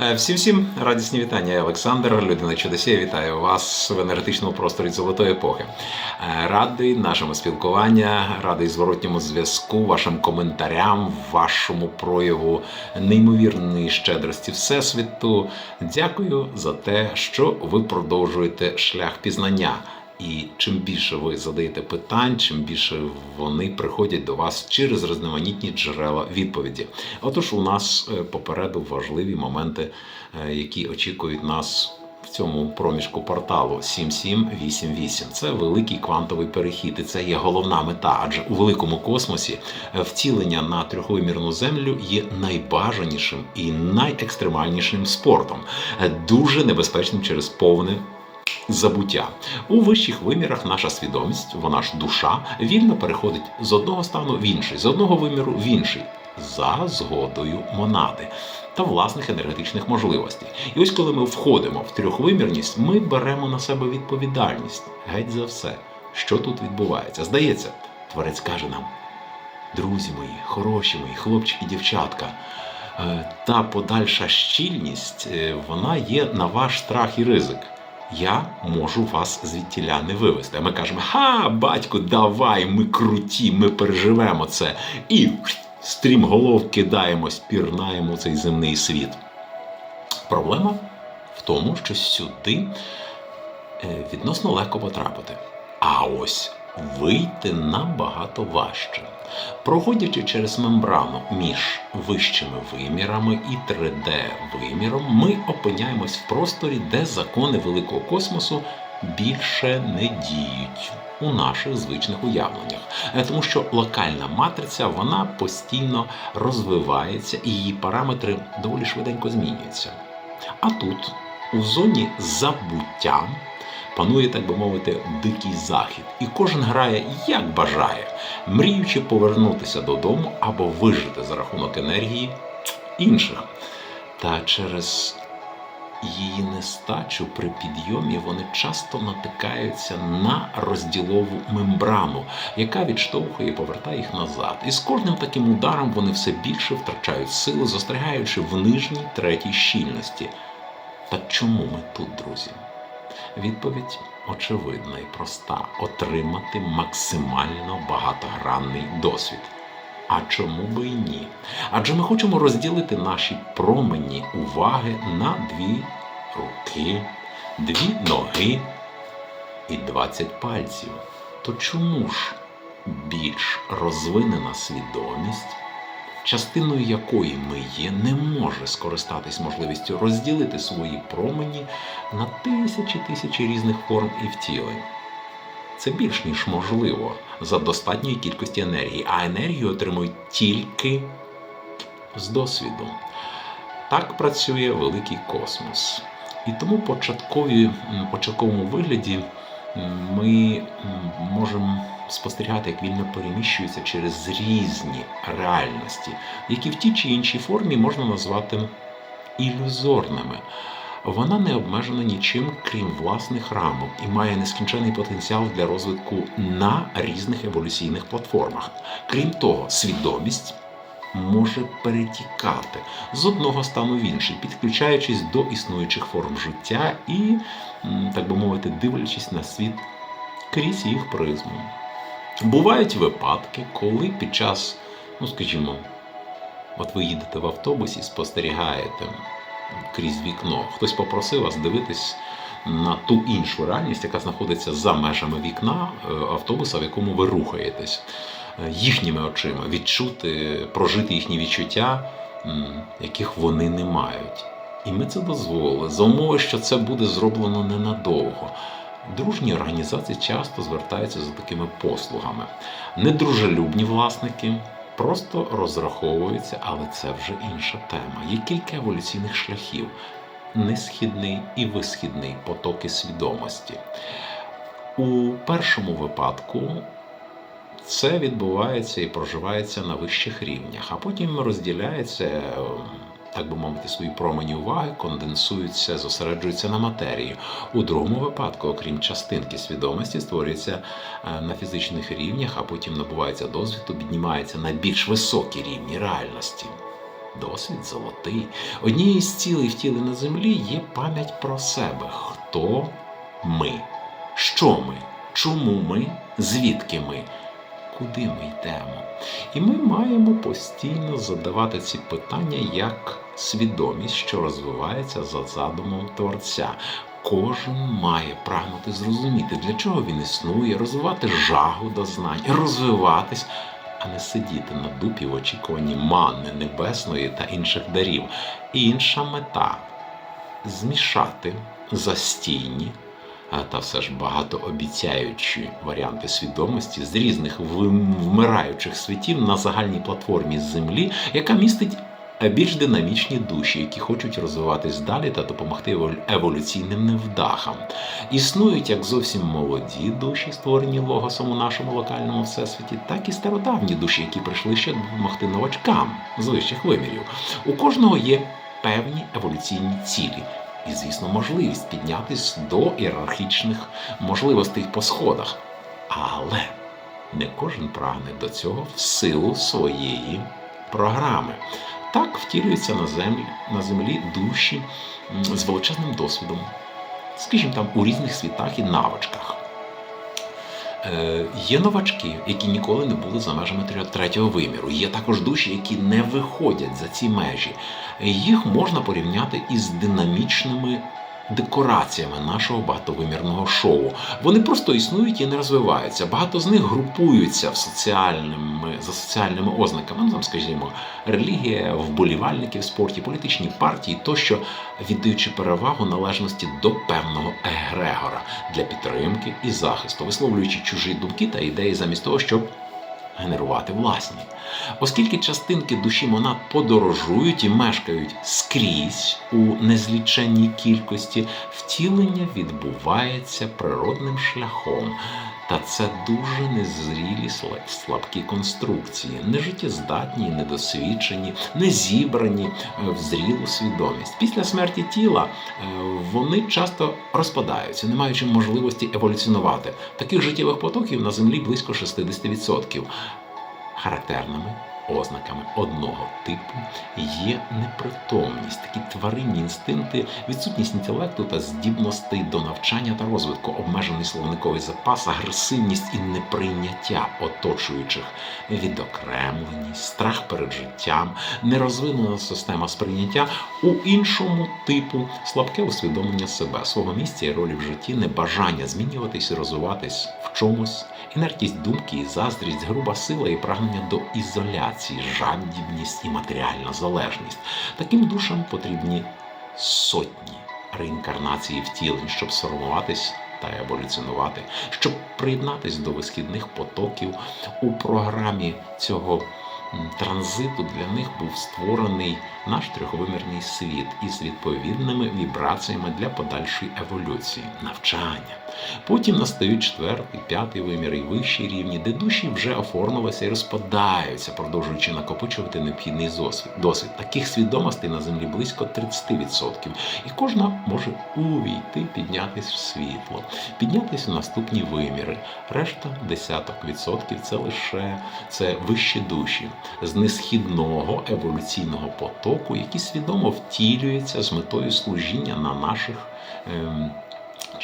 Е, Всім всім радісні вітання. Я Олександр, людина чудосія. Вітаю вас в енергетичному просторі золотої епохи. Е, Радий нашому спілкуванню, радий зворотньому зв'язку, вашим коментарям, вашому прояву неймовірної щедрості Всесвіту. Дякую за те, що ви продовжуєте шлях пізнання. І чим більше ви задаєте питань, чим більше вони приходять до вас через різноманітні джерела відповіді. Отож, у нас е, попереду важливі моменти, е, які очікують нас. В цьому проміжку порталу 7788. Це великий квантовий перехід, і це є головна мета. Адже у великому космосі е, втілення на трьохвимірну землю є найбажанішим і найекстремальнішим спортом, дуже небезпечним через повне забуття. У вищих вимірах наша свідомість, вона ж душа, вільно переходить з одного стану в інший, з одного виміру в інший, за згодою монади та власних енергетичних можливостей. І ось коли ми входимо в трьохвимірність, ми беремо на себе відповідальність геть за все, що тут відбувається. Здається, творець каже нам. Друзі мої, хороші мої, хлопчики, дівчатка, е, та подальша щільність, е, вона є на ваш страх і ризик. Я можу вас звідтіля не вивести. А ми кажемо: ха, батько, давай, ми круті, ми переживемо це. І стрімголов кидаємось, пірнаємо цей земний світ. Проблема в тому, що сюди е, відносно легко потрапити. А ось вийти набагато важче. Проходячи через мембрану між вищими вимірами і 3D-виміром, ми опиняємось в просторі, де закони великого космосу більше не діють у наших звичних уявленнях, Е, тому що локальна матриця вона постійно розвивається і її параметри доволі швиденько змінюються. А тут, у зоні забуття, панує, так би мовити, дикий захід, і кожен грає як бажає, мріючи повернутися додому або вижити за рахунок енергії інших. Та через її нестачу при підйомі вони часто натикаються на розділову мембрану, яка відштовхує і повертає їх назад. І з кожним таким ударом вони все більше втрачають сили, застрягаючи в нижній третій щільності. Так чому ми тут, друзі? Відповідь очевидна і проста: отримати максимально багатогранний досвід. А чому би і ні? Адже ми хочемо розділити наші промені уваги на дві руки, дві ноги і 20 пальців. То чому ж більш розвинена свідомість, частиною якої ми є, не може скористатись можливістю розділити свої промені на тисячі тисячі різних форм і втілень? Це більш ніж можливо за достатньої кількості енергії, а енергію отримують тільки з досвіду. Так працює великий космос. І тому початкові, початковому вигляді ми можемо спостерігати, як вільно переміщується через різні реальності, які в тій чи іншій формі можна назвати ілюзорними. Вона не обмежена нічим, крім власних рамок, і має нескінчений потенціал для розвитку на різних еволюційних платформах. Крім того, свідомість може перетікати з одного стану в інший, підключаючись до існуючих форм життя і, так би мовити, дивлячись на світ крізь їх призму. Бувають випадки, коли під час, ну скажімо, от ви їдете в автобусі, спостерігаєте крізь вікно. Хтось попросив вас дивитись на ту іншу реальність, яка знаходиться за межами вікна е, автобуса, в якому ви рухаєтесь, Е, їхніми очима, відчути, прожити їхні відчуття, яких вони не мають. І ми це дозволили за умови, що це буде зроблено ненадовго. Дружні організації часто звертаються за такими послугами. Недружелюбні власники просто розраховуються, але це вже інша тема. Є кілька еволюційних шляхів: несхідний і висхідний потоки свідомості. У першому випадку це відбувається і проживається на вищих рівнях, а потім розділяється, е, так би мовити, свої промені уваги, конденсуються, зосереджуються на матерії. У другому випадку, окрім частинки свідомості, створюється е, на фізичних рівнях, а потім набувається досвіду, піднімається на більш високі рівні реальності. досвід золотий. Однією з цілей втіли на землі є пам'ять про себе. Хто ми? Що ми? Чому ми? Звідки ми? Куди ми йдемо? І ми маємо постійно задавати ці питання як свідомість, що розвивається за задумом Творця. Кожен має прагнути зрозуміти, для чого він існує, розвивати жагу до знань, розвиватись, а не сидіти на дупі в очікуванні манни небесної та інших дарів. Інша мета змішати застійні та все ж багатообіцяючі варіанти свідомості з різних вмираючих світів на загальній платформі Землі, яка містить більш динамічні душі, які хочуть розвиватись далі та допомогти еволюційним невдахам. Існують як зовсім молоді душі, створені логосом у нашому локальному всесвіті, так і стародавні душі, які прийшли ще допомогти новачкам з вищих вимірів. У кожного є певні еволюційні цілі. І, звісно, можливість піднятись до ієрархічних можливостей по сходах. Але не кожен прагне до цього в силу своєї програми. Так втілюються на землі, на землі душі з величезним досвідом, скажімо там, у різних світах і навичках. Е, є новачки, які ніколи не були за межами третього виміру. Є також душі, які не виходять за ці межі. Їх можна порівняти із динамічними декораціями нашого багатовимірного шоу. Вони просто існують і не розвиваються. Багато з них групуються в соціальними, за соціальними ознаками. Ну, там, скажімо, релігія, вболівальники в спорті, політичні партії тощо віддаючи перевагу належності до певного егрегора для підтримки і захисту, висловлюючи чужі думки та ідеї замість того, щоб генерувати власні. Оскільки частинки душі монад подорожують і мешкають скрізь у незліченній кількості, втілення відбувається природним шляхом. Та це дуже незрілі сла- слабкі конструкції, нежиттєздатні, недосвідчені, не зібрані е, в зрілу свідомість. Після смерті тіла е, вони часто розпадаються, не маючи можливості еволюціонувати. Таких життєвих потоків на землі близько 60%. Характерними ознаками одного типу є непритомність, такі тваринні інстинкти, відсутність інтелекту та здібностей до навчання та розвитку, обмежений словниковий запас, агресивність і неприйняття оточуючих, відокремленість, страх перед життям, нерозвинена система сприйняття у іншому типу слабке усвідомлення себе, свого місця і ролі в житті, небажання змінюватись і розвиватись в чомусь, інертність думки і заздрість, груба сила і прагнення до ізоляції, жадібність і матеріальна залежність. Таким душам потрібні сотні реінкарнації втілень, щоб сформуватись та еволюціонувати, щоб приєднатись до висхідних потоків у програмі цього транзиту для них був створений наш трьохвимірний світ із відповідними вібраціями для подальшої еволюції, навчання. Потім настають четвертий, п'ятий вимір і вищі рівні, де душі вже оформилися і розпадаються, продовжуючи накопичувати необхідний досвід. Таких свідомостей на землі близько 30%. І кожна може увійти, піднятись в світло, піднятись у наступні виміри. Решта десяток відсотків це лише це вищі душі з несхідного еволюційного потоку, які свідомо втілюються з метою служіння на наших. Ем,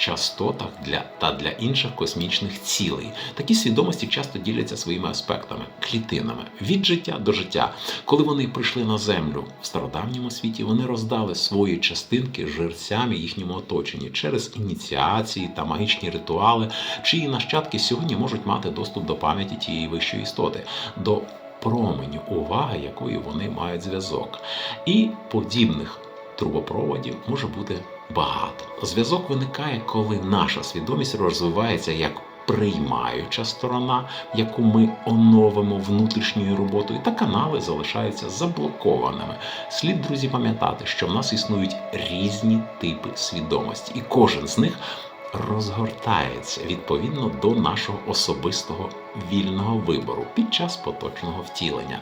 частотах для та для інших космічних цілей. Такі свідомості часто діляться своїми аспектами, клітинами від життя до життя. Коли вони прийшли на землю в стародавньому світі, вони роздали свої частинки жерцям їхньому оточенні через ініціації та магічні ритуали, чиї нащадки сьогодні можуть мати доступ до пам'яті тієї вищої істоти. до Променю уваги, якою вони мають зв'язок, і подібних трубопроводів може бути багато. Зв'язок виникає, коли наша свідомість розвивається як приймаюча сторона, яку ми оновимо внутрішньою роботою, та канали залишаються заблокованими. Слід, друзі, пам'ятати, що в нас існують різні типи свідомості, і кожен з них розгортається відповідно до нашого особистого вільного вибору під час поточного втілення.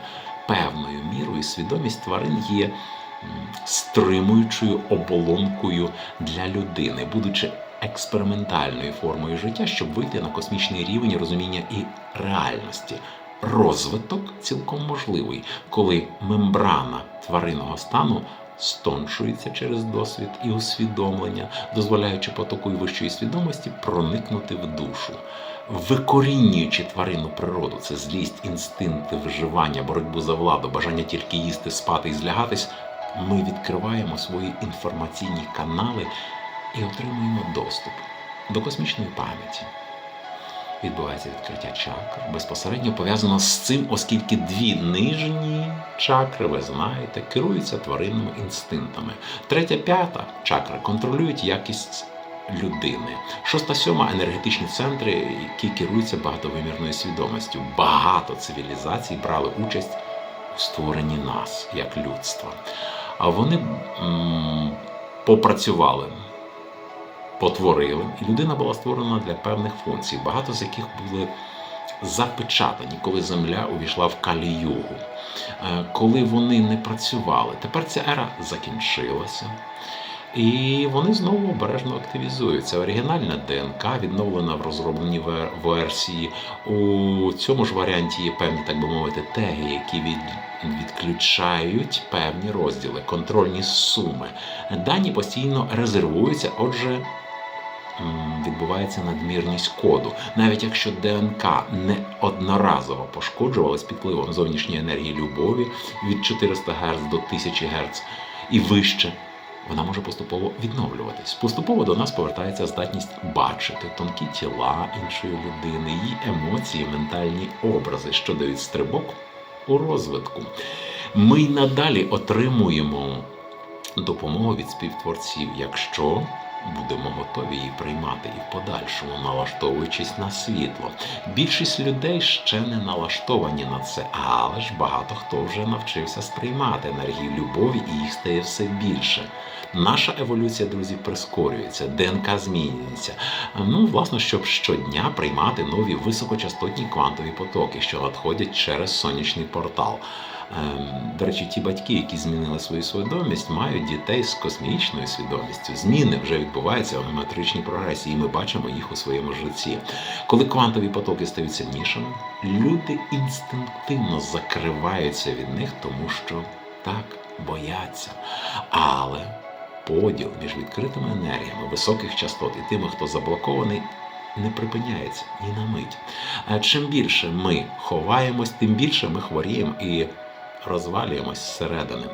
Певною мірою свідомість тварин є стримуючою оболонкою для людини, будучи експериментальною формою життя, щоб вийти на космічний рівень розуміння і реальності. розвиток цілком можливий, коли мембрана тваринного стану стоншується через досвід і усвідомлення, дозволяючи потоку і вищої свідомості проникнути в душу. Викорінюючи тваринну природу, це злість, інстинкти виживання, боротьбу за владу, бажання тільки їсти, спати і злягатись, ми відкриваємо свої інформаційні канали і отримуємо доступ до космічної пам'яті. Відбувається відкриття чакр. Безпосередньо пов'язано з цим, оскільки дві нижні чакри, ви знаєте, керуються тваринними інстинктами. Третя, п'ята чакри контролюють якість людини. Шоста, сьома енергетичні центри, які керуються багатовимірною свідомістю. Багато цивілізацій брали участь у створенні нас як людства. А вони попрацювали потворили, і людина була створена для певних функцій, багато з яких були запечатані, коли земля увійшла в каліюгу, Е, коли вони не працювали. Тепер ця ера закінчилася. І вони знову обережно активізуються. Оригінальна ДНК відновлена в розробленій версії. У цьому ж варіанті є певні, так би мовити, теги, які від, відключають певні розділи, контрольні суми. Дані постійно резервуються, отже, відбувається надмірність коду. Навіть якщо ДНК не одноразово пошкоджувалась під впливом зовнішньої енергії любові від 400 Гц до 1000 Гц і вище. Вона може поступово відновлюватись. Поступово до нас повертається здатність бачити тонкі тіла іншої людини, її емоції, ментальні образи, що дають стрибок у розвитку. Ми й надалі отримуємо допомогу від співтворців, якщо будемо готові її приймати і в подальшому, налаштовуючись на світло. Більшість людей ще не налаштовані на це, але ж багато хто вже навчився сприймати енергію любові і їх стає все більше. Наша еволюція, друзі, прискорюється, ДНК змінюється. Ну, власне, щоб щодня приймати нові високочастотні квантові потоки, що надходять через сонячний портал. Ем, До речі, ті батьки, які змінили свою свідомість, мають дітей з космічною свідомістю. Зміни вже відбуваються в геометричній прогресії, і ми бачимо їх у своєму житті. Коли квантові потоки стають сильнішими, люди інстинктивно закриваються від них, тому що так бояться. Але поділ між відкритими енергіями високих частот і тими, хто заблокований, не припиняється ні на мить. Чим більше ми ховаємось, тим більше ми хворіємо і розвалюємось зсередини.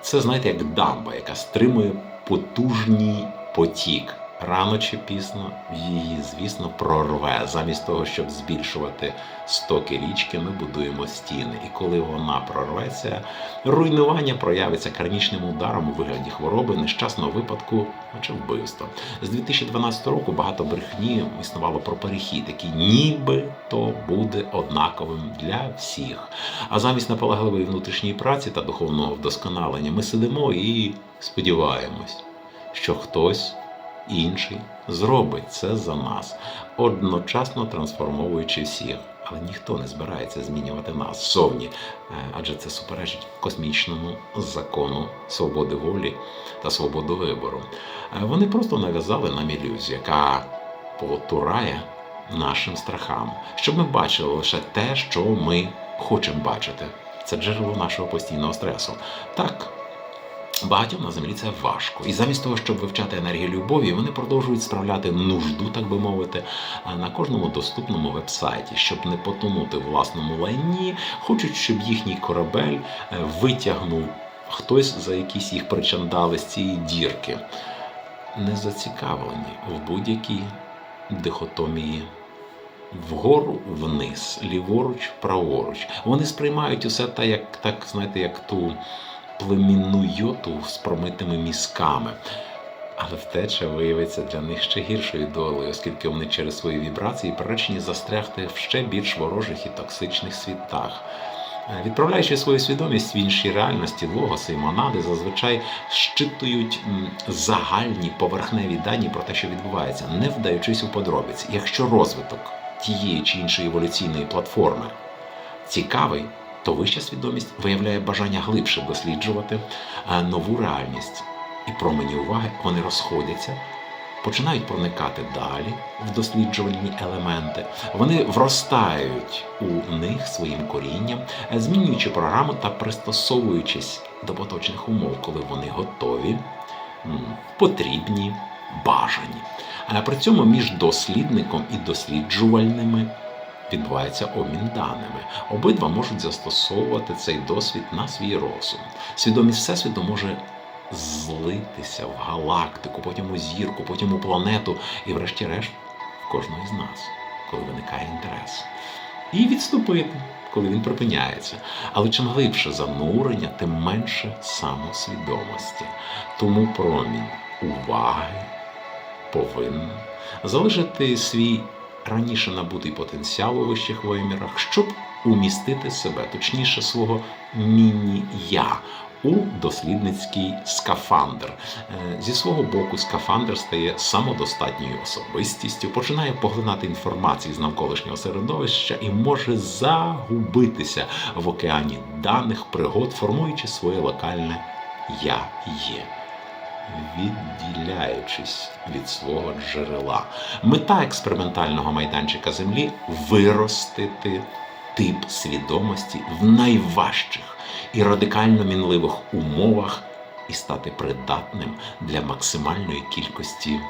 Це, знаєте, як дамба, яка стримує потужний потік. Рано чи пізно її, звісно, прорве. Замість того, щоб збільшувати стоки річки, ми будуємо стіни. І коли вона прорветься, руйнування проявиться кармічним ударом у вигляді хвороби, нещасного випадку чи вбивства. З 2012 року багато брехні існувало про перехід, який ніби то буде однаковим для всіх. А замість наполегливої внутрішньої праці та духовного вдосконалення ми сидимо і сподіваємось, що хтось інший зробить це за нас, одночасно трансформовуючи всіх. Але ніхто не збирається змінювати нас зовні, е, адже це суперечить космічному закону свободи волі та свободи вибору. Е, Вони просто нав'язали нам ілюзію, яка потурає нашим страхам, щоб ми бачили лише те, що ми хочемо бачити. Це джерело нашого постійного стресу. Так, Багатьом на землі це важко. І замість того, щоб вивчати енергію любові, вони продовжують справляти нужду, так би мовити, на кожному доступному вебсайті, щоб не потонути власному лайні, хочуть, щоб їхній корабель е, витягнув хтось за якісь їх причандали з цієї дірки. Не зацікавлені в будь-якій дихотомії. Вгору вниз, ліворуч, праворуч. Вони сприймають усе те, як так, знаєте, як ту племінну йоту з промитими мізками. Але втеча виявиться для них ще гіршою долею, оскільки вони через свої вібрації приречені застрягти в ще більш ворожих і токсичних світах. Е, Відправляючи свою свідомість в іншій реальності, логоси і монади зазвичай щитують загальні поверхневі дані про те, що відбувається, не вдаючись у подробиці. Якщо розвиток тієї чи іншої еволюційної платформи цікавий, то вища свідомість виявляє бажання глибше досліджувати е, нову реальність. І промені уваги вони розходяться починають проникати далі в досліджувальні елементи. Вони вростають у них своїм корінням, е, змінюючи програму та пристосовуючись до поточних умов, коли вони готові, потрібні, бажані. А при цьому між дослідником і досліджувальними відбувається обмін даними. Обидва можуть застосовувати цей досвід на свій розсуд. Свідомість Всесвіту може злитися в галактику, потім у зірку, потім у планету і, врешті-решт, в кожного з нас, коли виникає інтерес. І відступити, коли він припиняється. Але чим глибше занурення, тим менше самосвідомості. Тому промінь уваги повинен залишити свій раніше набутий потенціал у вищих вимірах, щоб умістити себе, точніше, свого міні-я у дослідницький скафандр. Е, Зі свого боку, скафандр стає самодостатньою особистістю, починає поглинати інформацію з навколишнього середовища і може загубитися в океані даних пригод, формуючи своє локальне я є відділяючись від свого джерела. Мета експериментального майданчика Землі виростити тип свідомості в найважчих і радикально мінливих умовах і стати придатним для максимальної кількості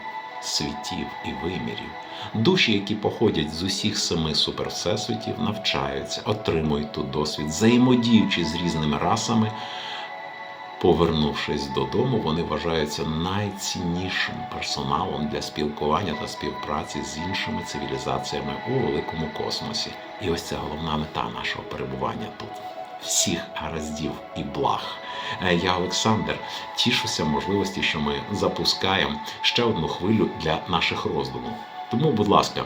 світів і вимірів. Душі, які походять з усіх семи супервсесвітів, навчаються, отримують тут досвід, взаємодіючи з різними расами. Повернувшись додому, вони вважаються найціннішим персоналом для спілкування та співпраці з іншими цивілізаціями у великому космосі. І ось це головна мета нашого перебування тут. Всіх гараздів і благ. Е, Я Олександр. Тішуся можливості, що ми запускаємо ще одну хвилю для наших роздумів. Тому, будь ласка,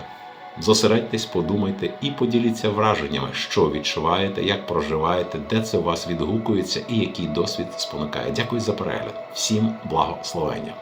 Зосередьтесь, подумайте і поділіться враженнями, що відчуваєте, як проживаєте, де це у вас відгукується і який досвід спонукає. Дякую за перегляд. Всім благословення!